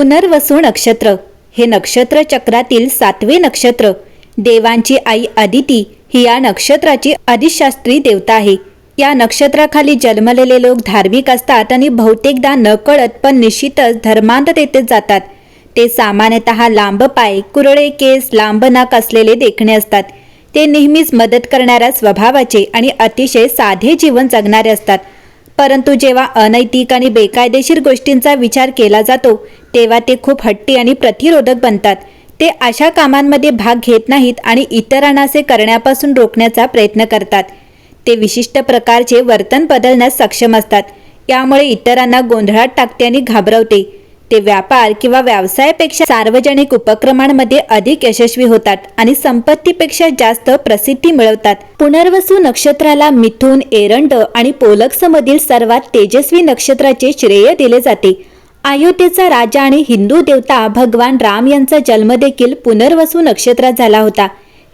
पुनर्वसू नक्षत्र. हे नक्षत्र चक्रातील सातवे नक्षत्र. देवांची आई अदिती ही या नक्षत्राची अधिशास्त्री देवता आहे. या नक्षत्राखाली जन्मलेले लोक धार्मिक असतात आणि बहुतेकदा नकळत पण निश्चितच धर्मांततेत जातात. ते सामान्यतः लांब पाय कुरळे केस लांब नाक असलेले देखणे असतात. ते नेहमीच मदत करणाऱ्या स्वभावाचे आणि अतिशय साधे जीवन जगणारे असतात. परंतु जेव्हा अनैतिक आणि बेकायदेशीर गोष्टींचा विचार केला जातो तेव्हा ते खूप हट्टी आणि प्रतिरोधक बनतात. ते अशा कामांमध्ये भाग घेत नाहीत आणि इतरांना असे करण्यापासून रोखण्याचा प्रयत्न करतात. ते विशिष्ट प्रकारचे वर्तन बदलण्यास सक्षम असतात. यामुळे इतरांना गोंधळात टाकते आणि घाबरवते. ते व्यापार किंवा व्यवसायापेक्षा सार्वजनिक उपक्रमांमध्ये अधिक यशस्वी होतात आणि संपत्तीपेक्षा जास्त प्रसिद्धी मिळवतात. पुनर्वसू नक्षत्राला मिथुन एरंड आणि पोलक्समधील सर्वात तेजस्वी नक्षत्राचे श्रेय दिले जाते. अयोध्येचा राजा आणि हिंदू देवता भगवान राम यांचा जन्म देखील पुनर्वसू नक्षत्रात झाला होता.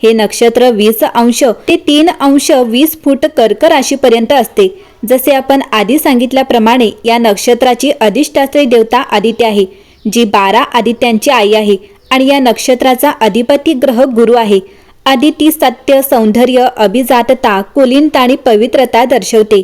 हे नक्षत्र वीस अंश ते तीन अंश वीस फूट कर्क राशीपर्यंत असते. जसे आपण आधी सांगितल्याप्रमाणे या नक्षत्राची अधिष्ठात्री देवता आदित्य आहे जी बारा आदित्यांची आई आहे आणि या नक्षत्राचा अधिपती ग्रह गुरु आहे. आदिती सत्य सौंदर्य अभिजातता कुलीनता आणि पवित्रता दर्शवते.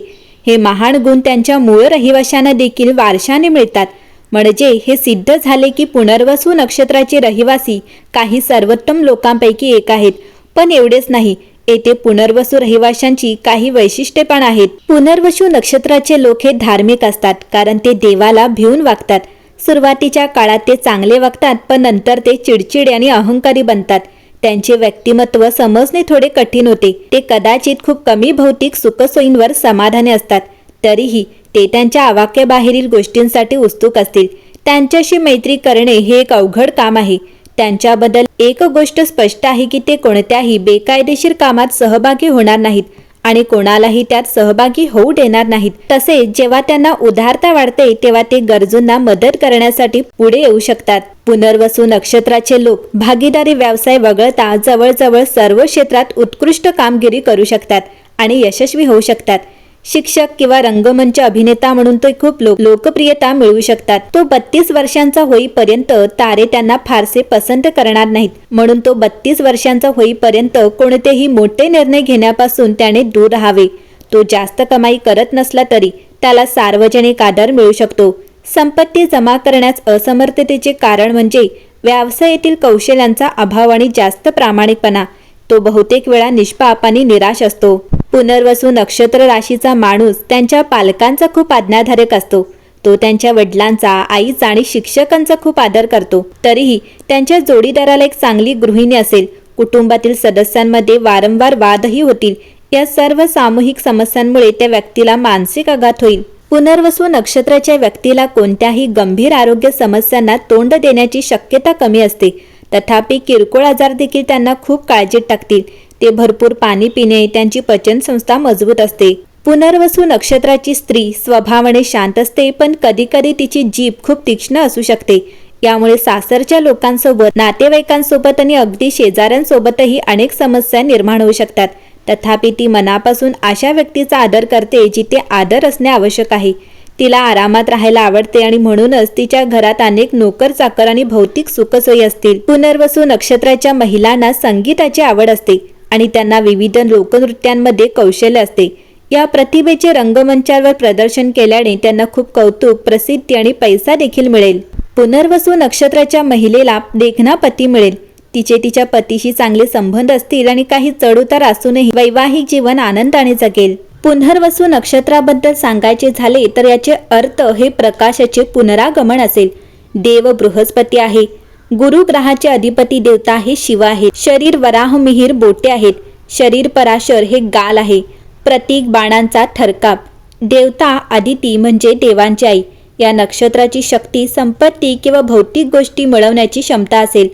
हे महान गुण त्यांच्या मूळ रहिवाशांना देखील वारशाने मिळतात. म्हणजे हे सिद्ध झाले की पुनर्वसू नक्षत्राचे रहिवासी काही सर्वोत्तम लोकांपैकी एक आहेत. पण एवढेच नाही येथे पुनर्वसू रहिवाशांची काही वैशिष्ट्ये पण आहेत. पुनर्वसू नक्षत्राचे लोक हे धार्मिक असतात कारण ते देवाला भिवून वागतात. सुरुवातीच्या काळात ते चांगले वागतात पण नंतर ते चिडचिड आणि अहंकारी बनतात. त्यांचे व्यक्तिमत्व समजणे थोडे कठीण होते. ते कदाचित खूप कमी भौतिक सुखसोयींवर समाधानी असतात. तरीही ते त्यांच्या आवाक्याबाहेरील गोष्टींसाठी उत्सुक असतील. त्यांच्याशी मैत्री करणे हे एक अवघड काम आहे. त्यांच्याबद्दल एक गोष्ट स्पष्ट आहे की ते कोणत्याही बेकायदेशीर कामात सहभागी होणार नाहीत आणि कोणालाही त्यात सहभागी होऊ देणार नाहीत. तसेच जेव्हा त्यांना उदारता वाढते तेव्हा ते गरजूंना मदत करण्यासाठी पुढे येऊ शकतात. पुनर्वसू नक्षत्राचे लोक भागीदारी व्यवसाय वगळता जवळजवळ सर्व क्षेत्रात उत्कृष्ट कामगिरी करू शकतात आणि यशस्वी होऊ शकतात. शिक्षक किंवा रंगमंच अभिनेता म्हणून ते खूप लोक लोकप्रियता मिळवू शकतात. तो बत्तीस वर्षांचा होईपर्यंत तारे त्यांना फारसे पसंत करणार नाहीत. म्हणून तो बत्तीस वर्षांचा होईपर्यंत कोणतेही मोठे निर्णय घेण्यापासून त्याने दूर राहावे. तो जास्त कमाई करत नसला तरी त्याला सार्वजनिक आदर मिळू शकतो. संपत्ती जमा करण्यास असमर्थतेचे कारण म्हणजे व्यवसायातील कौशल्यांचा अभाव आणि जास्त प्रामाणिकपणा. तो बहुतेक वेळा निष्पाप आणि निराश असतो. पुनर्वसू नक्षत्र राशीचा माणूस त्यांच्या पालकांचा खूप आज्ञाधारक असतो. तो त्यांच्या वडिलांचा आईचा आणि शिक्षकांचा खूप आदर करतो. तरीही त्यांच्या जोडीदाराला एक चांगली गृहिणी असेल. कुटुंबातील सदस्यांमध्ये वारंवार वादही होतील. या सर्व सामूहिक समस्यांमुळे त्या व्यक्तीला मानसिक आघात होईल. पुनर्वसू नक्षत्राच्या व्यक्तीला कोणत्याही गंभीर आरोग्य समस्यांना तोंड देण्याची शक्यता कमी असते. तथापि किरकोळ आजार देखील त्यांना खूप काळजीत टाकतील. ते भरपूर पाणी पिणे त्यांची पचनसंस्था मजबूत असते. पुनर्वसू नक्षत्राची स्त्री स्वभावाने शांत असते पण कधीकधी तिची जीभ खूप तीक्ष्ण असू शकते. यामुळे सासरच्या लोकांसोबत नातेवाईकांसोबत आणि अगदी शेजाऱ्यांसोबतही अनेक समस्या निर्माण होऊ शकतात. तथापि ती मनापासून अशा व्यक्तीचा आदर करते जिथे आदर असणे आवश्यक आहे. तिला आरामात राहायला आवडते आणि म्हणूनच तिच्या घरात अनेक नोकर चाकर आणि भौतिक सुखसोयी असतील. पुनर्वसू नक्षत्राच्या महिलांना संगीताची आवड असते आणि त्यांना विविध लोकनृत्यांमध्ये कौशल्य असते. या प्रतिभेचे रंगमंचावर प्रदर्शन केल्याने त्यांना खूप कौतुक प्रसिद्धी आणि पैसा देखील मिळेल. पुनर्वसू नक्षत्राच्या महिलेला देखना पती मिळेल. तिचे तिच्या पतीशी चांगले संबंध असतील आणि काही चढउतार असूनही वैवाहिक जीवन आनंदाने जगेल. पुनर्वसू नक्षत्राबद्दल सांगायचे झाले तर याचे अर्थ हे प्रकाशाचे पुनरागमन असेल. देव बृहस्पती आहे. गुरु ग्रहाचे अधिपती देवता हे शिव आहे शरीर वराह मिहीर बोटे आहेत. शरीर पराशर हे गाल आहे. प्रतीक बाणांचा थरकाप. देवता आदिती म्हणजे देवांची आई. या नक्षत्राची शक्ती संपत्ती किंवा भौतिक गोष्टी मिळवण्याची क्षमता असेल.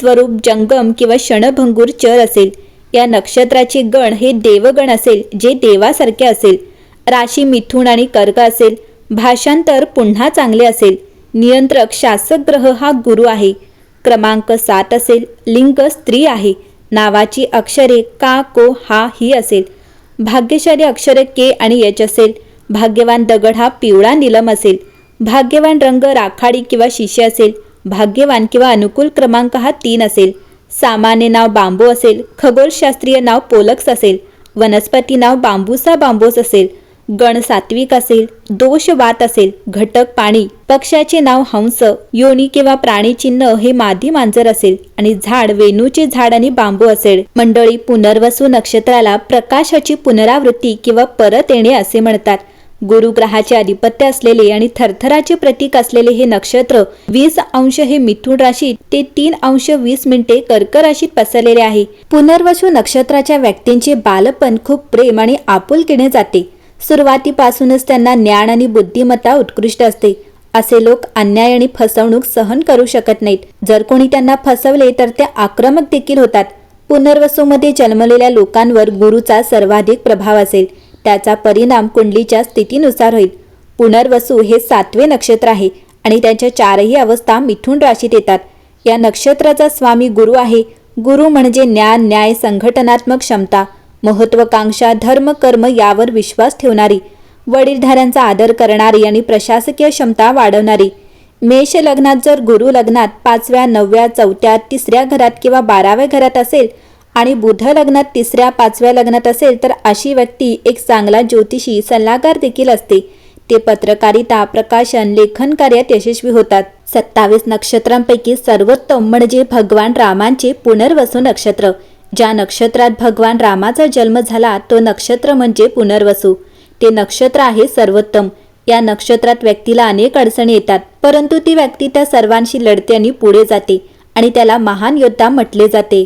स्वरूप जंगम किंवा क्षणभंगूर चर असेल. या नक्षत्राचे गण हे देवगण असेल जे देवासारखे असेल. राशी मिथुन आणि कर्क असेल भाषांतर पुन्हा चांगले असेल. नियंत्रक शासक ग्रह हा गुरु आहे. क्रमांक सात असेल लिंग स्त्री आहे. नावाची अक्षरे का को हा ही असेल. भाग्यशाली अक्षरे के आणि यच असेल. भाग्यवान दगड हा पिवळा निलम असेल. भाग्यवान रंग राखाडी किंवा शिष्य असेल. भाग्यवान किंवा अनुकूल क्रमांक हा तीन असेल. सामान्य नाव बांबू असेल खगोलशास्त्रीय नाव पोलक्स असेल वनस्पती नाव बांबूसा बांबूस असेल गण सात्विक असेल दोष वात असेल घटक पाणी पक्षाचे नाव हंस योनी किंवा प्राणी चिन्ह हे मादी मांजर असेल आणि झाड वेणूचे झाड आणि बांबू असेल. मंडळी पुनर्वसू नक्षत्राला प्रकाशाची पुनरावृत्ती किंवा परत येणे असे म्हणतात. गुरुग्रहाचे आधिपत्य असलेले आणि थरथराचे प्रतीक असलेले हे नक्षत्र वीस अंश हे मिथुन राशीत ते तीन अंश वीस मिनिटे कर्क राशीत पसरलेले आहे. पुनर्वसू नक्षत्राच्या व्यक्तींचे बालपण खूप प्रेम आणि आपुलकीने जाते. सुरुवातीपासूनच त्यांना ज्ञान आणि बुद्धिमत्ता उत्कृष्ट असते. असे लोक अन्याय आणि फसवणूक सहन करू शकत नाहीत. जर कोणी त्यांना फसवले तर ते आक्रमक देखील होतात. पुनर्वसूमध्ये जन्मलेल्या लोकांवर गुरुचा सर्वाधिक प्रभाव असेल. त्याचा परिणाम कुंडलीच्या स्थितीनुसार होईल. पुनर्वसू हे सातवे नक्षत्र आहे आणि त्यांच्या चारही अवस्था मिथुन राशीत येतात. या नक्षत्राचा स्वामी गुरु आहे. गुरु म्हणजे ज्ञान न्याय संघटनात्मक क्षमता महत्वाकांक्षा धर्म कर्म यावर विश्वास ठेवणारी वडीलधाऱ्यांचा आदर करणारी आणि प्रशासकीय क्षमता वाढवणारी. मेष लग्नात जर गुरु लग्नात पाचव्या नवव्या चौथ्या तिसऱ्या घरात किंवा बाराव्या घरात असेल आणि बुध लग्नात तिसऱ्या पाचव्या लग्नात असेल तर अशी व्यक्ती एक चांगला ज्योतिषी सल्लागार देखील असते. ते पत्रकारिता प्रकाशन लेखन कार्यात यशस्वी होतात. सत्तावीस नक्षत्रांपैकी सर्वोत्तम म्हणजे भगवान रामांचे पुनर्वसू नक्षत्र. ज्या नक्षत्रात भगवान रामाचा जन्म झाला तो नक्षत्र म्हणजे पुनर्वसू. ते नक्षत्र आहे सर्वोत्तम. या नक्षत्रात व्यक्तीला अनेक अडचणी येतात परंतु ती व्यक्ती त्या सर्वांशी लढते आणि पुढे जाते आणि त्याला महान योद्धा म्हटले जाते.